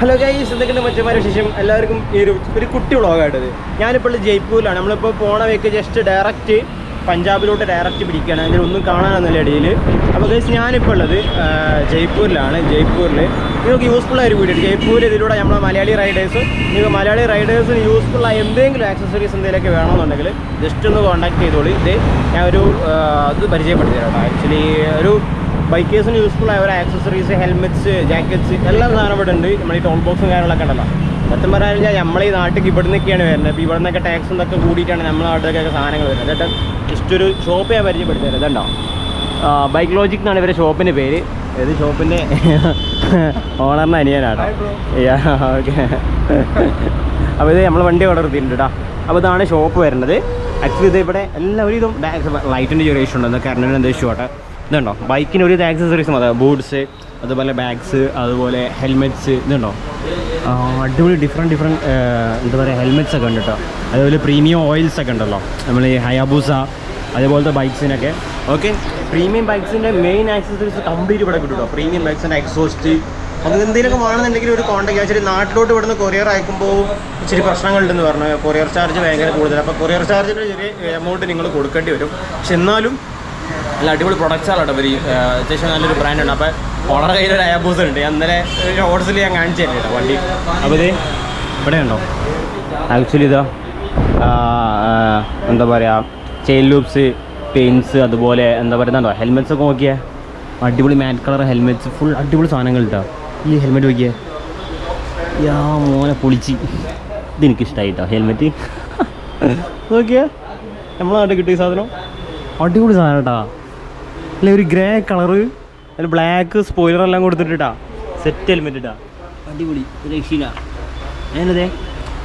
Hello guys എന്തൊക്കെയുണ്ട് മറ്റന്മാരുടെ ശേഷം എല്ലാവർക്കും ഈ ഒരു ഒരു കുട്ടി വ്ളോഗായിട്ടത്. ഞാനിപ്പോൾ ജയ്പൂരിലാണ്. നമ്മളിപ്പോൾ പോണ വേക്ക് ജസ്റ്റ് ഡയറക്റ്റ് പഞ്ചാബിലോട്ട് ഡയറക്റ്റ് പിടിക്കുകയാണ് ഒന്നും കാണാനൊന്നുമില്ല ഇടയിൽ അപ്പോൾ ഗൈസ് ഞാനിപ്പോൾ ഉള്ളത് ജയ്പൂരിലാണ്. ജയ്പൂരിൽ നിങ്ങൾക്ക് യൂസ്ഫുൾ ആയ ഒരു വീഡിയോ ജയ്പൂർ ഇതിലൂടെ നമ്മളെ മലയാളി റൈഡേഴ്സ് നിങ്ങൾക്ക് മലയാളി റൈഡേഴ്സിന് യൂസ്ഫുള്ളായ എന്തെങ്കിലും ആക്സസറീസ് എന്തെങ്കിലുമൊക്കെ വേണമെന്നുണ്ടെങ്കിൽ ജസ്റ്റ് ഒന്ന് കോൺടാക്ട് ചെയ്തോളൂ. ഇത് ഞാൻ ഒരു ഇത് പരിചയപ്പെടുത്തി ആക്ച്വലി ഒരു ബൈക്കേഴ്സിന് യൂസ്ഫുൾ ആയ ഒരു ആക്സസറീസ് ഹെൽമെറ്റ്സ് ജാക്കറ്റ്സ് എല്ലാം സാധനം ഇവിടെ ഉണ്ട്. നമ്മൾ ഈ ടോൾ ബോക്സും കാര്യങ്ങളൊക്കെ ഉണ്ടല്ലോ. സത്യം പറഞ്ഞു കഴിഞ്ഞാൽ നമ്മൾ ഈ നാട്ടിലേക്ക് ഇവിടെ നിന്നൊക്കെയാണ് വരുന്നത്. അപ്പോൾ ഇവിടെ നിന്നൊക്കെ ടാക്സും ഇതൊക്കെ കൂടിയിട്ടാണ് നമ്മളെ നാട്ടിലേക്കൊക്കെ സാധനങ്ങൾ വരുന്നത്. എന്നിട്ട് ജസ്റ്റ് ഒരു ഷോപ്പ് ഞാൻ പരിചയപ്പെടുത്തരുത് തരാം ഇതുണ്ടോ ബൈക്ക് ലോജിക് എന്നാണ് ഇവരുടെ ഷോപ്പിന്റെ പേര്. ഏത് ഷോപ്പിന്റെ ഓണറിന് അനിയനാണ് ഓക്കെ അപ്പോൾ ഇത് നമ്മൾ വണ്ടി ഓർഡർ ചെയ്തിട്ടുണ്ട് കേട്ടോ അപ്പോൾ ഇതാണ് ഷോപ്പ് വരുന്നത്. ആക്ച്വലി ഇത് ഇവിടെ എല്ലാവരും ഇതും ലൈറ്റിന്റെ ചെറിയ ഇഷ്യൂ ഉണ്ട്. കറണ്ടിന്റെ എന്താ ഇഷ്യൂ ആട്ടെ. ഇതുണ്ടോ? ബൈക്കിന് ഒരു ആക്സസറീസ് മതി ബൂട്ട്സ് അതുപോലെ ബാഗ്സ് അതുപോലെ ഹെൽമെറ്റ്സ് ഇതുണ്ടോ? അടിപൊളി ഡിഫറെന്റ് ഡിഫറെന്റ് എന്താ പറയുക ഹെൽമെറ്റ്സ് ഒക്കെ ഉണ്ട് കേട്ടോ. അതുപോലെ പ്രീമിയം ഓയിൽസ് ഒക്കെ ഉണ്ടല്ലോ. നമ്മൾ ഈ ഹയാബൂസ അതുപോലത്തെ ബൈക്സിനൊക്കെ ഓക്കെ പ്രീമിയം ബൈക്സിന്റെ മെയിൻ ആക്സസറീസ് കംപ്ലീറ്റ് ഇവിടെ കിട്ടും കേട്ടോ. പ്രീമിയം ബൈക്സിന്റെ എക്സോസ്റ്റ് അത് എന്തെങ്കിലുമൊക്കെ വേണമെന്നുണ്ടെങ്കിൽ ഒരു കോൺടാക്ട് ഇച്ചിരി നാട്ടിലോട്ട് ഇവിടുന്ന് കൊറിയർ അയക്കുമ്പോൾ ഇച്ചിരി പ്രശ്നങ്ങളുണ്ടെന്ന് പറഞ്ഞു. കൊറിയർ ചാർജ് ഭയങ്കര കൂടുതൽ അപ്പോൾ കൊറിയർ ചാർജിന്റെ ചെറിയ എമൗണ്ട് നിങ്ങൾ കൊടുക്കേണ്ടി വരും. പക്ഷെ എന്നാലും നല്ല അടിപൊളി പ്രൊഡക്റ്റ്സാണ് കേട്ടോ ഇവർ അത്യാവശ്യം നല്ലൊരു ബ്രാൻഡാണ് അപ്പോൾ ഓണർ കയ്യിൽ ഒരു അയാബൂസ് ഉണ്ട്. ഞാൻ ഇന്നലെ ഞാൻ കാണിച്ചു തരാം കേട്ടോ വണ്ടി. അപ്പോൾ ഇത് ഇവിടെ ഉണ്ടോ? ആക്ച്വലി ഇതാ എന്താ പറയുക ചെയിൻ ലൂപ്സ് പെയിൻസ് അതുപോലെ എന്താ പറയുന്നുണ്ടോ ഹെൽമെറ്റ്സ് ഒക്കെ നോക്കിയേ. അടിപൊളി മാറ്റ് കളർ ഹെൽമെറ്റ്സ് ഫുൾ അടിപൊളി സാധനങ്ങൾ കേട്ടോ ഈ ഹെൽമെറ്റ് നോക്കിയേ. യാ മോനെ പൊളിച്ച്. ഇതെനിക്ക് ഇഷ്ടമായിട്ടോ ഹെൽമെറ്റ് നോക്കിയേ. നമ്മളെ നാട്ടിൽ കിട്ടിയ സാധനം. അടിപൊളി സാധനം കേട്ടാ. അല്ല ഒരു ഗ്രേ കളറ് അതിൽ ബ്ലാക്ക് സ്പോയിലർ എല്ലാം കൊടുത്തിട്ടാ സെറ്റ് ഹെൽമെറ്റ് ഇട്ടാ. അടിപൊളി. രക്ഷയില്ല. ഞാനതേ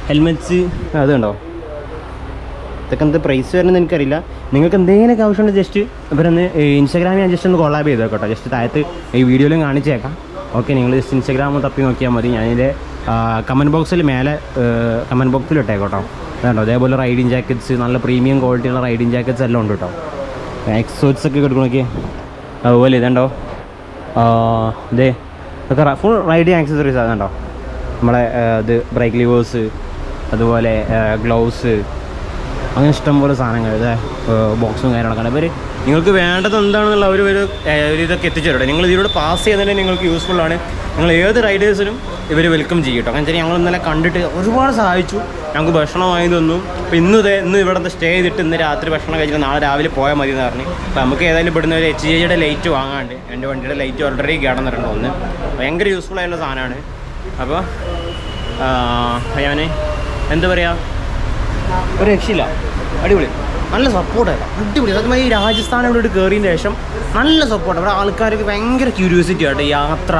ഹെൽമെറ്റ്സ് അതുണ്ടോ ഇതൊക്കെ എന്ത് പ്രൈസ് വരുന്നത് എനിക്കറിയില്ല. നിങ്ങൾക്ക് എന്തെങ്കിലുമൊക്കെ ആവശ്യമുണ്ട് ജസ്റ്റ് ഇവരൊന്ന് ഇൻസ്റ്റാഗ്രാമിൽ ഞാൻ ജസ്റ്റ് ഒന്ന് കൊളാബ് കേട്ടോ ജസ്റ്റ് താഴത്ത് ഈ വീഡിയോയിലും കാണിച്ചേക്കാം. ഓക്കെ നിങ്ങൾ ജസ്റ്റ് ഇൻസ്റ്റാഗ്രാം തപ്പി നോക്കിയാൽ മതി. ഞാനിതിന്റെ കമന്റ് ബോക്സിൽ മേലെ കമന്റ് ബോക്സിൽ ഇട്ടേക്കോട്ടോ. അതുണ്ടോ അതേപോലെ റൈഡിങ് ജാക്കറ്റ്സ് നല്ല പ്രീമിയം ക്വാളിറ്റിയുള്ള റൈഡിങ് ജാക്കറ്റ്സ് എല്ലാം ഉണ്ട് കേട്ടോ. എക്സോട്സ് ഒക്കെ കൊടുക്കണം ഓക്കെ അതുപോലെ ഇതുണ്ടോ? ഇതേ ഇതൊക്കെ ഫുൾ റൈഡിങ് ആക്സസറീസ് അതുണ്ടോ നമ്മളെ ഇത് ബ്രേക്ക് ലിവേഴ്സ് അതുപോലെ ഗ്ലൗസ് അങ്ങനെ ഇഷ്ടംപോലെ സാധനങ്ങൾ ഇത് ബോക്സും കാര്യങ്ങളൊക്കെ ഉണ്ട്. ഇവർ നിങ്ങൾക്ക് വേണ്ടത് എന്താണെന്നുള്ള അവർ ഒരു ഇതൊക്കെ എത്തിച്ചേരട്ടെ. നിങ്ങൾ ഇതിലൂടെ പാസ് ചെയ്യുന്നതിന് നിങ്ങൾക്ക് യൂസ്ഫുൾ ആണ്. നിങ്ങൾ ഏത് റൈഡേഴ്സിനും ഇവർ വെൽക്കം ചെയ്യും കേട്ടോ. അങ്ങനെ ഞങ്ങൾ ഇന്നലെ കണ്ടിട്ട് ഒരുപാട് സഹായിച്ചു. ഞങ്ങൾക്ക് ഭക്ഷണം വാങ്ങി തന്നു. അപ്പോൾ ഇന്ന് ഇതേ ഇന്ന് ഇവിടെ സ്റ്റേ ചെയ്തിട്ട് ഇന്ന് രാത്രി ഭക്ഷണം കഴിച്ചിട്ട് നാളെ രാവിലെ പോയാൽ മതി എന്ന് പറഞ്ഞു. അപ്പോൾ നമുക്ക് ഏതായാലും ഇവിടുന്ന് ഒരു എച്ച് ജിയുടെ ലൈറ്റ് വാങ്ങാണ്ട് എന്റെ വണ്ടിയുടെ ലൈറ്റ് ഓൾറെഡി കിടന്നിട്ടുണ്ട് ഒന്ന് ഭയങ്കര യൂസ്ഫുൾ ആയിട്ടുള്ള സാധനമാണ്. അപ്പോൾ ഞാൻ എന്താ പറയുക ഒരു രക്ഷയില്ല. അടിപൊളി. നല്ല സപ്പോർട്ടായിരുന്നു അടിപൊളി. സത്യം ഈ രാജസ്ഥാൻ ഇവിടെ കയറിയതിന് ശേഷം നല്ല സപ്പോർട്ട് അവിടെ ആൾക്കാർക്ക് ഭയങ്കര ക്യൂരിയോസിറ്റി ആയിട്ട് യാത്ര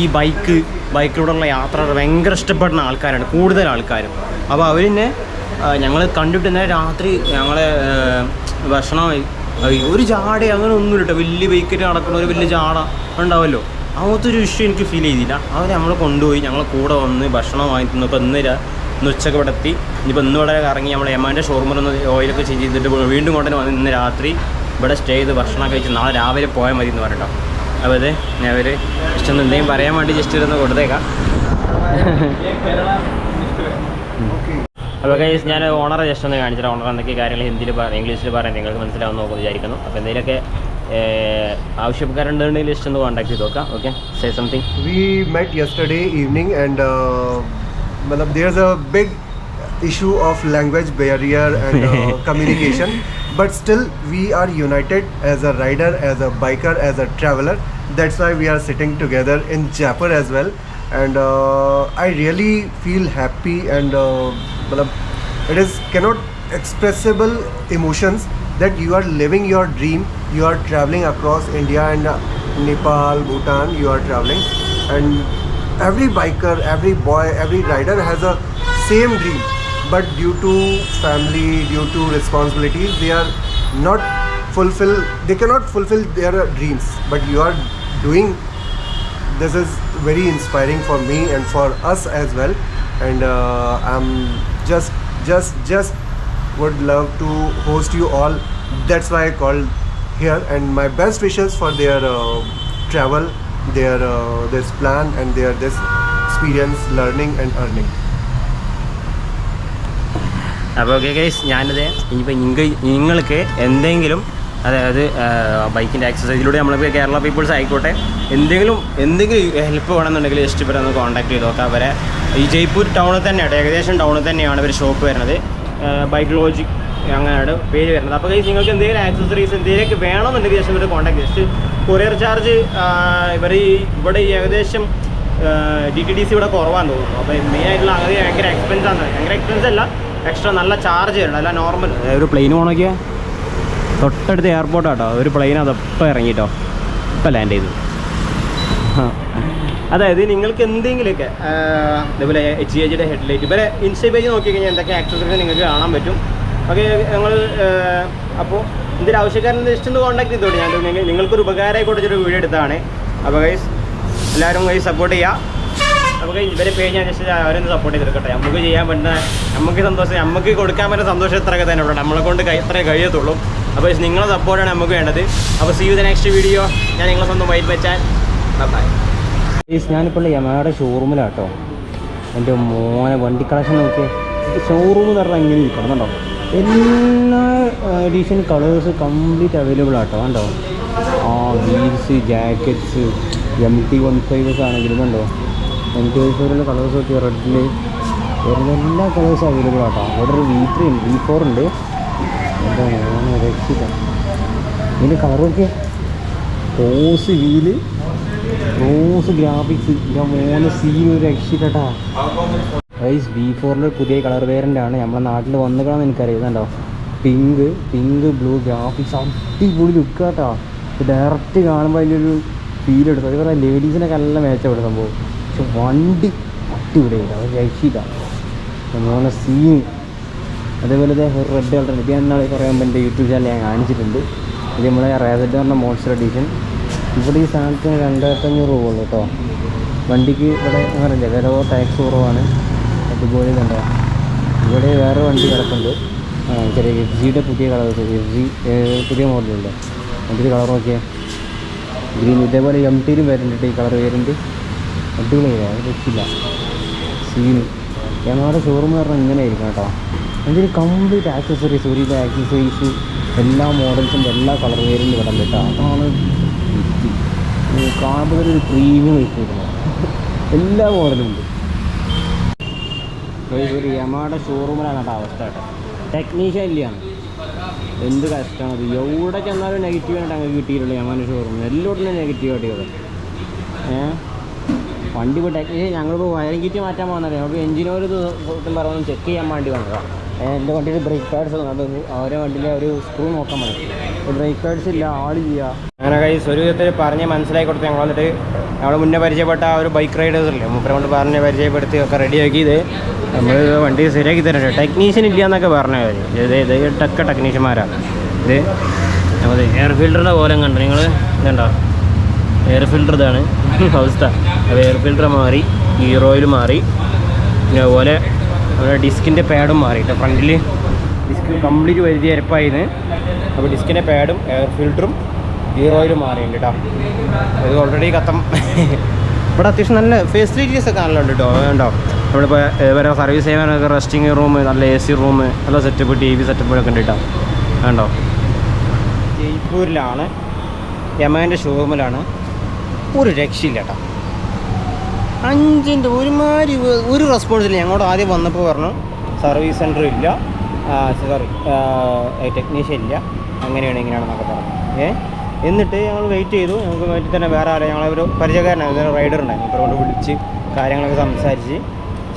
ഈ ബൈക്ക് ബൈക്കിലൂടെയുള്ള യാത്ര ഭയങ്കര ഇഷ്ടപ്പെടുന്ന ആൾക്കാരാണ്. കൂടുതൽ ആൾക്കാരും. അപ്പോൾ അവരിന്നെ ഞങ്ങൾ കണ്ടിട്ട് രാത്രി ഞങ്ങളെ ഭക്ഷണമായി ഒരു ജാട അങ്ങനെ ഒന്നുമില്ല കേട്ടോ വലിയ ബൈക്കിൽ നടക്കുന്ന ഒരു വലിയ ജാട ഉണ്ടാവുമല്ലോ അങ്ങനത്തെ ഒരു ഇഷ്യൂ എനിക്ക് ഫീൽ ചെയ്തില്ല. അവർ നമ്മളെ കൊണ്ടുപോയി ഞങ്ങളെ കൂടെ വന്ന് ഭക്ഷണം വാങ്ങി തിന്നപ്പോൾ ഇപ്പോൾ ഇന്ന് ഉച്ചയ്ക്ക് ഇവിടെ ഇനിയിപ്പോൾ ഇന്ന് ഇവിടെ ഇറങ്ങി നമ്മൾ എമ്മാന്റെ ഷോറൂമിൽ ഒന്ന് ഓയിലൊക്കെ ചേഞ്ച് ചെയ്തിട്ട് വീണ്ടും കൊണ്ടുതന്നെ വന്ന് ഇന്ന് രാത്രി ഇവിടെ സ്റ്റേ ചെയ്ത് ഭക്ഷണം കഴിച്ച് നാളെ രാവിലെ പോയാൽ മതി എന്ന് പറഞ്ഞിട്ടോ. അപ്പോൾ അതെ ഞാൻ അവർ ഒന്ന് എന്തെങ്കിലും പറയാൻ വേണ്ടി ജസ്റ്റ് ഇരുന്ന് കൊടുത്തേക്കാം. അപ്പോൾ ഗൈസ് ഞാൻ ഓണറെ ജസ്റ്റ് ഒന്ന് കാണിച്ചിട്ട് ഓണർ എന്തൊക്കെ കാര്യങ്ങൾ ഹിന്ദിയിൽ ഇംഗ്ലീഷിൽ പറയാൻ നിങ്ങൾക്ക് മനസ്സിലാവുന്ന നോക്കുന്നത് വിചാരിക്കുന്നു. അപ്പോൾ എന്തെങ്കിലുമൊക്കെ ആവശ്യക്കാരുണ്ടെന്നുണ്ടെങ്കിൽ ജസ്റ്റ് ഒന്ന് കോൺടാക്ട് ചെയ്ത് നോക്കാം. Okay say something we met yesterday evening and there's a big issue of language barrier and uh, communication but still we are united as a rider as a biker as a traveler. That's why we are sitting together in Jaipur as well. And uh, I really feel happy and uh, it is cannot expressible emotions that you are living your dream you are traveling across India and uh, Nepal Bhutan you are traveling. And every biker every boy every rider has a same dream. But due to family due to responsibilities they are not fulfill they cannot fulfill their dreams. But you are doing this is very inspiring for me and for us as well. And uh, i'm just just just would love to host you all. That's why i called here. And my best wishes for their uh, travel their uh, this plan and their this experience, learning, and earning. അപ്പോൾ okay guys ഞാനത് ഇനിയിപ്പോൾ നിങ്ങൾക്ക് നിങ്ങൾക്ക് എന്തെങ്കിലും അതായത് ബൈക്കിന്റെ എക്സസൈസിലൂടെ നമ്മളിപ്പോൾ Kerala people's ആയിക്കോട്ടെ എന്തെങ്കിലും എന്തെങ്കിലും ഹെൽപ്പ് വേണമെന്നുണ്ടെങ്കിൽ ജസ്റ്റ് ഇവരെ ഒന്ന് കോൺടാക്ട് ചെയ്ത് നോക്കാം. അവരെ ഈ ജയ്പൂർ ടൗണിൽ തന്നെയാണ് ഏകദേശം ടൗണിൽ തന്നെയാണ് ഇവർ ഷോപ്പ് വരുന്നത്. ബൈക്ക് ലോജിക് അങ്ങനെയാണ് പേര് വരുന്നത്. അപ്പോൾ നിങ്ങൾക്ക് എന്തെങ്കിലും ആക്സസറീസ് എന്തെങ്കിലുമൊക്കെ വേണമെന്നുണ്ടെങ്കിൽ ജസ്റ്റ് ഇവർ കോൺടാക്ട് ജസ്റ്റ് കൊറിയർ ചാർജ് ഇവർ ഈ ഇവിടെ ഈ ഏകദേശം ഡി ടി ഡി സി ഇവിടെ കുറവാന്ന് തോന്നുന്നു. അപ്പോൾ മെയിൻ ആയിട്ടുള്ള അങ്ങനെ ഭയങ്കര എക്സ്പെൻസ് ആണ്. ഭയങ്കര എക്സ്പെൻസ് അല്ല എക്സ്ട്രാ നല്ല ചാർജ് ചെയ്യണം അല്ല നോർമൽ ഒരു പ്ലെയിൻ പോകണമെങ്കിൽ തൊട്ടടുത്ത് എയർപോർട്ടാട്ടോ ഒരു പ്ലെയിൻ അതപ്പം ഇറങ്ങിട്ടോ. ഇപ്പം ലാൻഡ് ചെയ്തു. അതായത് നിങ്ങൾക്ക് എന്തെങ്കിലുമൊക്കെ അതേപോലെ എച്ച് എ എച്ചിയുടെ ഹെഡ്ലൈറ്റ് ഇവരെ ഇൻസ്റ്റ പേജ് നോക്കി കഴിഞ്ഞാൽ എന്തൊക്കെ ആക്സസറീസ് നിങ്ങൾക്ക് കാണാൻ പറ്റും? ഓക്കെ ഞങ്ങൾ അപ്പോൾ എന്തൊരു ആവശ്യക്കാരൻ ജസ്റ്റ് ഒന്ന് കോൺടാക്ട് ചെയ്തോളൂ ഞാൻ നിങ്ങൾക്ക് നിങ്ങൾക്കൊരു ഉപകാരമായി കൊടുത്തൊരു വീഡിയോ എടുത്തതാണ് അപ്പോൾ ഗൈസ് എല്ലാവരും ഗൈസ് സപ്പോർട്ട് ചെയ്യുക നമുക്ക് ഇവരെ പേര് ഞാൻ ജസ്റ്റ് അവരൊന്ന് സപ്പോർട്ട് ചെയ്തെടുക്കട്ടെ നമുക്ക് ചെയ്യാൻ പറ്റുന്ന നമുക്ക് സന്തോഷം നമുക്ക് കൊടുക്കാൻ പറ്റുന്ന സന്തോഷം ഇത്രയൊക്കെ തന്നെ ഉള്ളൂ. നമ്മളെ കൊണ്ട് കൈ ഇത്രേ കഴിയത്തുള്ളൂ. അപ്പോൾ നിങ്ങളെ സപ്പോർട്ടാണ് നമുക്ക് വേണ്ടത്. അപ്പോൾ see you the next video ഞാൻ നിങ്ങളെ സ്വന്തം വൈറ്റ് വെച്ചാൽ. ബൈ ഞാനിപ്പോൾ യമയുടെ ഷോറൂമിലാട്ടോ എന്റെ മോനെ വണ്ടി കളക്ഷൻ നോക്കിയേ. ഷോറൂം എന്ന് പറഞ്ഞാൽ ഇങ്ങനെ ഇരിക്കണം എല്ലാ എഡീഷൻ കളേഴ്സ് കംപ്ലീറ്റ് അവൈലബിൾ ആട്ടോ കണ്ടോ? ആ wheels jackets M T one fives ആണെങ്കിലും കണ്ടോ? എം ടി വൺ ഫൈവിലുള്ള കളേഴ്സ് ഒക്കെ റെഡിൽ വരുന്ന എല്ലാ കളേഴ്സും അവൈലബിൾ ആട്ടോ. അവിടെ ഒരു വി ത്രീ ഉണ്ട് വി ഫോർ ഉണ്ട്. എന്താ മോനെ രക്ഷിത ഇതിന്റെ കളറൊക്കെ റോസ് വീൽ റോസ് ഗ്രാഫിക്സ് ഞാൻ മോനെ സീൻ ഒരു രക്ഷിട്ടാ വൈസ് വി ഫോറിന്റെ പുതിയ കളർ വേരിയന്റ് ആണ്. നമ്മുടെ നാട്ടിൽ വന്നിക്കണം എനിക്കറിയാം ഇതുണ്ടോ പിങ്ക് പിങ്ക് ബ്ലൂ ഗ്രാഫിക്സ് അടിപൊളി ലുക്ക് കേട്ടോ ഡയറക്റ്റ് കാണുമ്പോൾ അതിലൊരു ഫീൽ എടുത്തു അതേപോലെ ലേഡീസിനൊക്കെ നല്ല മേച്ചപ്പെടും സംഭവം. പക്ഷെ വണ്ടി അടിപൊളിയായിട്ട്. അവർ രക്ഷിക്കാം നമ്മളെ സീൻ അതേപോലെ റെഡ് കളർ ഇത് കുറേ മുമ്പ് എന്റെ യൂട്യൂബ് ചാനൽ ഞാൻ കാണിച്ചിട്ടുണ്ട്. ഇത് നമ്മളെ റേസഡ് പറഞ്ഞ മോൺസ്റ്റർ എഡീഷൻ ഇവിടെ ഈ സാധനത്തിന് രണ്ടായിരത്തഞ്ഞൂറ് രൂപ ഉള്ളൂ കേട്ടോ. വണ്ടിക്ക് ഇവിടെ അങ്ങനെയല്ല വില ടാക്സ് കുറവാണ്. അതുപോലെ കണ്ടോ ഇവിടെ വേറെ വണ്ടി ആ ചെറിയ എഫ് ജിയുടെ പുതിയ കളർ എഫ് ജി പുതിയ മോഡലുണ്ട് അതിന്റെ കളർ നോക്കിയാൽ ഗ്രീൻ ഇതേപോലെ എം ടിയിലും വരുന്നുണ്ട് ഈ കളർ വരുന്നുണ്ട് അടിപൊളിയാണ് അത് വെച്ചില്ല സീന് ഞങ്ങളുടെ ഷോറൂം പറഞ്ഞാൽ ഇങ്ങനെ ആയിരിക്കും കേട്ടോ. അതിന് കംപ്ലീറ്റ് ആക്സസറീസ് ഒരു ആക്സസറീസ് എല്ലാ മോഡൽസിന്റെ എല്ലാ കളർ വേരും ഇവിടെ കേട്ടോ. അതാണ് കാണുമ്പോൾ ഒരു പ്രീമിയം വെച്ചിരുന്നത് എല്ലാ മോഡലും ഉണ്ട്. ഒരു യമാടെ ഷോറൂമിലാണ് കേട്ടോ അവസ്ഥ കേട്ടോ. ടെക്നീഷ്യൻ ഇല്ലയാണ്. എന്ത് കഷ്ടമാണത് എവിടെ ചെന്നാലും നെഗറ്റീവായിട്ട് അങ്ങ് കിട്ടിയിട്ടുള്ളൂ യമാന്റെ ഷോറൂമിൽ എല്ലായിടത്തും നെഗറ്റീവ് ആയിട്ട് ഏഹ് വണ്ടി ഇപ്പോൾ ടെക്നീഷ്യൻ ഞങ്ങളിപ്പോൾ വയറിംഗ് കിറ്റ് മാറ്റാൻ പോകുന്നത് നമുക്ക് സത്യം പറഞ്ഞാൽ ചെക്ക് ചെയ്യാൻ വേണ്ടി വന്നതാണ് എന്റെ വണ്ടിയിൽ ബ്രേക്ക് പാഡ്സ് ഓരോ വണ്ടിയിലെ ഒരു സ്ക്രൂ നോക്കാൻ മതി ബ്രേക്ക് ഇല്ല ചെയ്യുക അങ്ങനെ കൈ ഒരു വിധത്തിൽ പറഞ്ഞ് മനസ്സിലാക്കി കൊടുത്ത് ഞങ്ങൾ വന്നിട്ട് ഞങ്ങൾ മുന്നേ പരിചയപ്പെട്ട ആ ഒരു ബൈക്ക് റൈഡേഴ്സ് ഇല്ലേ മൂപ്പരെ കൊണ്ട് പറഞ്ഞ് പരിചയപ്പെടുത്തി ഒക്കെ റെഡിയാക്കി ഇത് നമ്മൾ വണ്ടി ശരിയാക്കി തരട്ടെ ടെക്നീഷ്യൻ ഇല്ല എന്നൊക്കെ പറഞ്ഞു അവർ ഇത് ഇത് ടക്ക ടെക്നീഷ്യന്മാരാണ് ഇത് നമ്മൾ എയർ ഫിൽറ്ററിന്റെ പോലെ കണ്ടു. നിങ്ങൾ ഇതുണ്ടോ? എയർ ഫിൽറ്റർ ഇതാണ്. അവസ്ഥ. അപ്പോൾ എയർ ഫിൽറ്റർ മാറി ഹീറോയിൽ മാറി. പിന്നെ അതുപോലെ നമ്മുടെ ഡിസ്കിന്റെ പാഡും മാറി. ഫ്രണ്ടിൽ ഡിസ്ക് കംപ്ലീറ്റ് വരുതി അരപ്പായിരുന്നു അപ്പോൾ ഡിസ്കിന്റെ പാഡും എയർ ഫിൽറ്ററും ഹീറോയിലും മാറിയിട്ടുണ്ട് കേട്ടോ ഇത് ഓൾറെഡി കത്തം. ഇവിടെ അത്യാവശ്യം നല്ല ഫെസിലിറ്റീസ് ഒക്കെ നല്ല ഉണ്ട് കേട്ടോ ഉണ്ടോ നമ്മളിപ്പോൾ വരെ സർവീസ് ചെയ്യാനൊക്കെ റെസ്റ്റിംഗ് റൂം നല്ല എ സി റൂം നല്ല സെറ്റപ്പ് ടി വി സെറ്റപ്പുകളൊക്കെ ഉണ്ട് കേട്ടോ കണ്ടോ? ജയ്പൂരിലാണ്. യമേന്റെ ഷോറൂമിലാണ് ഒരു രക്ഷയില്ല കേട്ടോ അഞ്ചിന്റെ ഒരുമാതിരി ഒരു റെസ്പോൺസ് ഇല്ല. ഞങ്ങളോട് ആദ്യം വന്നപ്പോൾ പറഞ്ഞു സർവീസ് സെന്റർ ഇല്ല. സോറി ടെക്നീഷ്യൻ ഇല്ല. അങ്ങനെയാണ് ഇങ്ങനെയാണെന്നൊക്കെ പറഞ്ഞു ഏ? എന്നിട്ട് ഞങ്ങൾ വെയിറ്റ് ചെയ്തു. ഞങ്ങൾക്ക് വേണ്ടി തന്നെ വേറെ ആരെ ഞങ്ങളെ ഒരു പരിചയക്കാരനായിരുന്നു ഒരു റൈഡർ ഉണ്ടായിരുന്നു. ഇപ്പോൾ കൊണ്ട് വിളിച്ച് കാര്യങ്ങളൊക്കെ സംസാരിച്ച്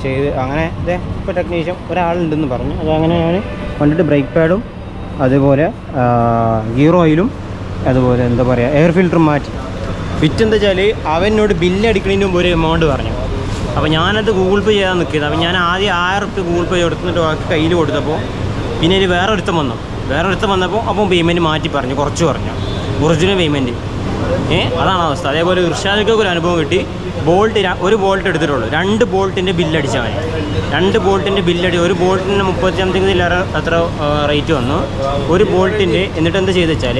ചെയ്ത് അങ്ങനെ ഇതേ ഇപ്പോൾ ടെക്നീഷ്യൻ ഒരാളുണ്ടെന്ന് പറഞ്ഞു. അത് അങ്ങനെ ഞാൻ വണ്ടിട്ട് ബ്രേക്ക് പാഡും അതുപോലെ ഗിയർ ഓയിലും അതുപോലെ എന്താ പറയുക എയർ ഫിൽറ്റർ മാറ്റി. വിറ്റ് എന്താ വെച്ചാൽ അവനോട് ബില്ല് അടിക്കുന്നതിന് മുമ്പ് ഒരു എമൗണ്ട് പറഞ്ഞു. അപ്പോൾ ഞാനത് ഗൂഗിൾ പേ ചെയ്യാൻ നിൽക്കിയത് അപ്പോൾ ഞാൻ ആദ്യം ആയിരം റുപ്യ ഗൂഗിൾ പേ കൊടുത്തിട്ട് ബാക്കി കയ്യിൽ കൊടുത്തപ്പോൾ പിന്നെ ഒരു വേറെ വന്നു. വേറെ ഒരുത്തം വന്നപ്പോൾ അപ്പം പേയ്മെന്റ് മാറ്റി പറഞ്ഞു കുറച്ച് പറഞ്ഞു. ഒറിജിനൽ പേയ്മെന്റ് ഏ അതാണ് അവസ്ഥ. അതേപോലെ ഇർഷാദിക്കൊക്കെ ഒരു അനുഭവം കിട്ടി. ബോൾട്ട് ഒരു ബോൾട്ട് എടുത്തിട്ടുള്ളൂ. രണ്ട് ബോൾട്ടിന്റെ ബില്ലടിച്ചാൽ മതി രണ്ട് ബോൾട്ടിന്റെ ബില്ലടി ഒരു ബോൾട്ടിന് മുപ്പത്തി സംതിങ്ങിലേറെ അത്ര റേറ്റ് വന്നു. ഒരു ബോൾട്ടിന്റെ എന്നിട്ട് എന്ത് ചെയ്ത് വെച്ചാൽ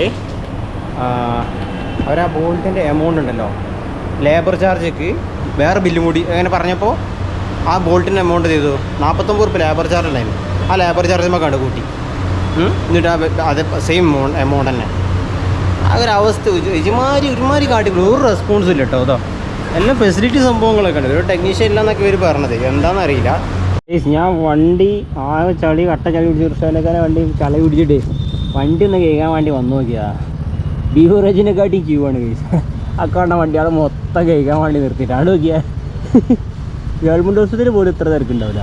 അവർ ആ ബോൾട്ടിന്റെ എമൗണ്ട് ഉണ്ടല്ലോ. ലേബർ ചാർജൊക്കെ വേറെ ബില്ലും കൂടി അങ്ങനെ പറഞ്ഞപ്പോൾ ആ ബോൾട്ടിന്റെ എമൗണ്ട് ചെയ്തു? നാൽപ്പത്തൊമ്പത് റുപ്യ ലേബർ ചാർജ് ഉണ്ടായിരുന്നു. ആ ലേബർ ചാർജ് നമുക്ക് കണ്ട് കൂട്ടി. എന്നിട്ട് അത് സെയിം എമൗണ്ട് തന്നെ. ആ ഒരു അവസ്ഥ ഒരു- ഒരുമാതിരി ഒരുമാതിരി കാട്ടി ഒരു റെസ്പോൺസ് ഇല്ല കേട്ടോ അതോ. എല്ലാം ഫെസിലിറ്റി സംഭവങ്ങളൊക്കെ ഉണ്ട്. ഒരു ടെക്നീഷ്യൻ ഇല്ലെന്നൊക്കെ ഇവർ പറഞ്ഞത്. എന്താണെന്നറിയില്ല ഞാൻ വണ്ടി ആ ചളി കട്ട ചളി പിടിച്ച് കൃഷ്ണക്കാരെ വണ്ടി ചളി പിടിച്ചിട്ട്. വണ്ടി ഒന്ന് കേൾക്കാൻ വേണ്ടി വന്നു നോക്കിയതാ. ബീവറേജിനെക്കാട്ടി ക്യൂ ആണ് കേസ് അക്കൗണ്ട വണ്ടികൾ മൊത്തം കേൾക്കാൻ വേണ്ടി നിർത്തിയിട്ടാണ് നോക്കിയാൽ ഗവൺമെന്റ് ഹോസ്പിറ്റലിൽ പോലും ഇത്ര തിരക്കുണ്ടാവില്ല.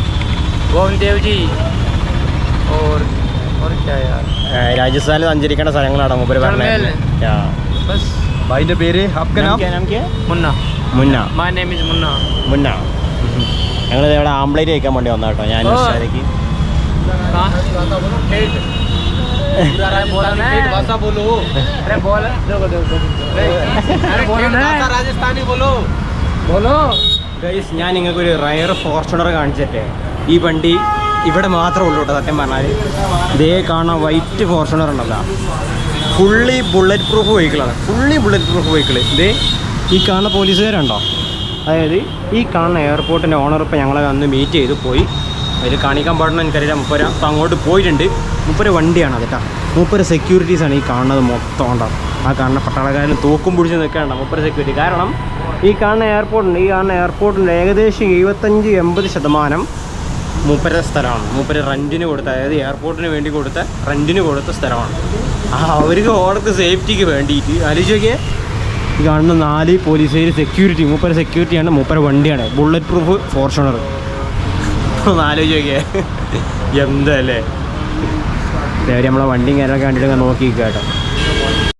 गोविंद देव जी और और क्या यार രാജസ്ഥാനിൽ സഞ്ചരിക്കേണ്ട സ്ഥലങ്ങളാണ് മൂപ്പര് പറഞ്ഞത് बस भाई ने बेरे आपका नाम मुन्ना മുന്ന माय नेम इज मुन्ना മുന്ന ഞങ്ങൾ ഇവിടെ ആംബ്ലേറ്റ് കഴിക്കാൻ വേണ്ടി വന്ന കേട്ടോ ഞാൻ ഓ. നിഷാരക്ക് अरे बोलो अरे बोल अरे बोलो राजस्थानी बोलो बोलो ഗൈസ് ഞാൻ നിങ്ങൾക്ക് ഒരു റയർ ഫോർച്യൂണർ കാണിച്ചിട്ടേ ഈ വണ്ടി ഇവിടെ മാത്രമേ ഉള്ളൂ കേട്ടോ സത്യം പറഞ്ഞാൽ ഇതേ കാണാൻ വൈറ്റ് ഫോർച്യൂണർ ഉണ്ടല്ലോ. ഫുള്ളി ബുള്ളറ്റ് പ്രൂഫ് വെഹിക്കിളാണ് ഫുള്ളി ബുള്ളറ്റ് പ്രൂഫ് വെഹിക്കിൾ ഇതേ ഈ കാണുന്ന പോലീസുകാരുണ്ടോ? അതായത് ഈ കാണുന്ന എയർപോർട്ടിന്റെ ഓണർ ഇപ്പോൾ ഞങ്ങളെ അന്ന് മീറ്റ് ചെയ്ത് പോയി. അതിൽ കാണിക്കാൻ പാടുന്ന എനിക്കറിയില്ല. മുപ്പര അപ്പോൾ അങ്ങോട്ട് പോയിട്ടുണ്ട്. മുപ്പര വണ്ടിയാണ് അത് മുപ്പര സെക്യൂരിറ്റീസാണ് ഈ കാണുന്നത് മൊത്തം ഉണ്ടാവും ആ കാണുന്ന പട്ടാളക്കാരിൽ തൂക്കും പിടിച്ച് നിൽക്കേണ്ട മുപ്പര സെക്യൂരിറ്റി കാരണം ഈ കാണുന്ന എയർപോർട്ടുണ്ട് ഈ കാണുന്ന എയർപോർട്ടിന്റെ ഏകദേശം എഴുപത്തഞ്ച് എൺപത് ശതമാനം മൂപ്പര സ്ഥലമാണ്. മൂപ്പര് റെന്റിന് കൊടുത്ത അതായത് എയർപോർട്ടിന് വേണ്ടി കൊടുത്ത റെന്റിന് കൊടുത്ത സ്ഥലമാണ്. ആ അവർക്ക് ഓർക്ക് സേഫ്റ്റിക്ക് വേണ്ടിയിട്ട്. ആലോചിച്ച് നോക്കിയേ. ഈ കാണുന്ന നാല് പോലീസുകാർ സെക്യൂരിറ്റി മൂപ്പര സെക്യൂരിറ്റിയാണ് മൂപ്പര വണ്ടിയാണ്. ബുള്ളറ്റ് പ്രൂഫ് ഫോർച്യൂണർ ഒന്ന് ആലോചിച്ച് നോക്കിയേ. എന്തല്ലേ നമ്മളെ വണ്ടിയും കാര്യങ്ങളൊക്കെ കണ്ടിട്ട് നോക്കി കേട്ടോ.